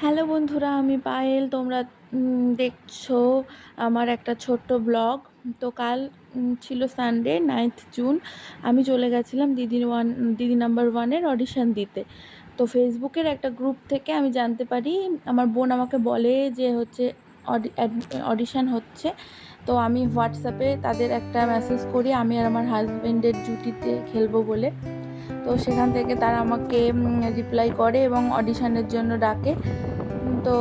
Hello বন্ধুরা, আমি পায়েল। তোমরা দেখছ আমার একটা ছোট্ট ব্লগ। তো কাল ছিল সানডে নাইন্থ জুন আমি চলে গেছিলাম দিদি ওয়ান, দিদি নাম্বার ওয়ানের অডিশন দিতে। তো ফেসবুকের একটা গ্রুপ থেকে আমি জানতে পারি, আমার বোন আমাকে বলে যে হচ্ছে অডিশন হচ্ছে। তো আমি হোয়াটসঅ্যাপে তাদের একটা মেসেজ করি, আমি আর আমার হাজব্যান্ডের জুটিতে খেলব বলে। তো সেখান থেকে তারা আমাকে রিপ্লাই করে এবং অডিশনের জন্য ডাকে। তো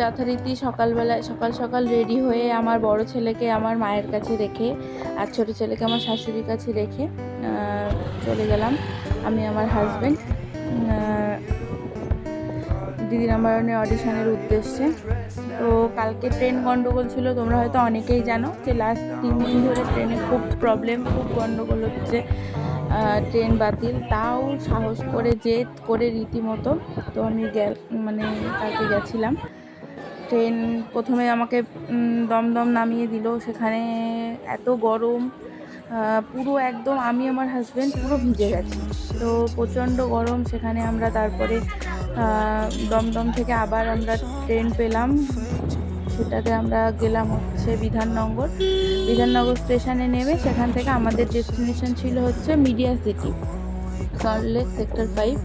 যথারীতি সকালবেলায় সকাল সকাল রেডি হয়ে আমার বড় ছেলেকে আমার মায়ের কাছে রেখে আর ছোট ছেলেকে আমার শাশুড়ির কাছে রেখে চলে গেলাম আমি আমার হাজব্যান্ড দিদি নাম্বার ওয়ানের অডিশনের উদ্দেশ্যে। তো কালকে ট্রেন গণ্ডগোল ছিল, তোমরা হয়তো অনেকেই জানো যে লাস্ট তিন দিন ধরে ট্রেনে খুব প্রবলেম খুব গন্ডগোল হচ্ছে। ট্রেন বাতিল। তাও সাহস করে জেদ করে রীতিমতো তো আমি মানে কালকে গেছিলাম। ট্রেন প্রথমে আমাকে দমদম নামিয়ে দিল। সেখানে এত গরম পুরো একদম আমি আমার হাজব্যান্ড পুরো ভিজে গেছি। তো প্রচণ্ড গরম, সেখানে আমরা তারপরে দমদম থেকে আবার আমরা ট্রেন পেলাম। সেটাতে আমরা গেলাম হচ্ছে বিধাননগর। বিধাননগর স্টেশনে নেমে সেখান থেকে আমাদের ডেস্টিনেশন ছিল হচ্ছে media city Salt Lake sector five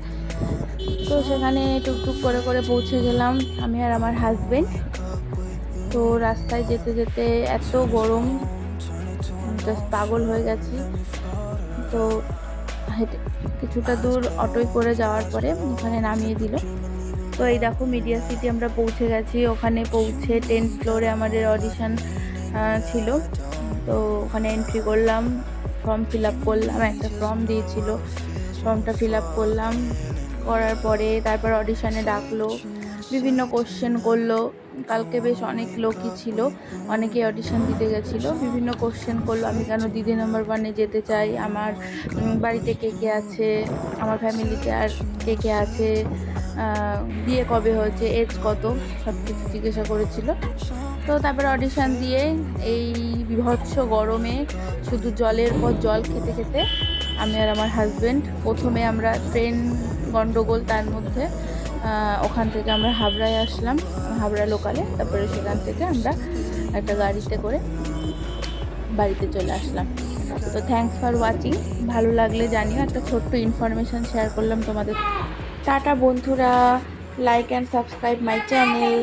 তো সেখানে টুকটুক করে করে পৌঁছে গেলাম আমি আর আমার হাজবেন্ড তো রাস্তায় যেতে যেতে এত গরম জাস্ট পাগল হয়ে গেছি। তো কিছুটা দূর অটোয় করে যাওয়ার পরে ওখানে নামিয়ে দিল। তো এই দেখো মিডিয়া সিটি আমরা পৌঁছে গেছি। ওখানে পৌঁছে টেন্থ ফ্লোরে আমাদের অডিশন ছিল। তো ওখানে এন্ট্রি করলাম ফর্ম ফিল আপ করলাম, একটা ফর্ম দিয়েছিল। ফর্মটা ফিল আপ করলাম। করার পরে তারপর অডিশানে ডাকলো। বিভিন্ন কোশ্চেন করল। কালকে বেশ অনেক লোকই ছিল অনেকে অডিশন দিতে গেছিল। বিভিন্ন কোশ্চেন করল, আমি কেন দিদি নাম্বার ওয়ানে যেতে চাই? আমার বাড়িতে কে কে আছে? আমার ফ্যামিলিতে আর কে কে আছে? বিয়ে কবে হয়েছে? এজ কত? সব কিছু জিজ্ঞাসা করেছিল। তো তারপরে অডিশন দিয়ে এই বিভৎস গরমে শুধু জলের পর জল খেতে খেতে আমি আর আমার হাজব্যান্ড প্রথমে আমরা ট্রেন গন্ডগোল তার মধ্যে ওখান থেকে আমরা হাবড়ায় আসলাম, হাবড়া লোকালে তারপরে সেখান থেকে আমরা একটা গাড়িতে করে বাড়িতে চলে আসলাম। তো থ্যাংকস ফর ওয়াচিং ভালো লাগলে জানিও, একটা ছোট্ট ইনফরমেশান শেয়ার করলাম তোমাদের। টাটা বন্ধুরা like and subscribe my channel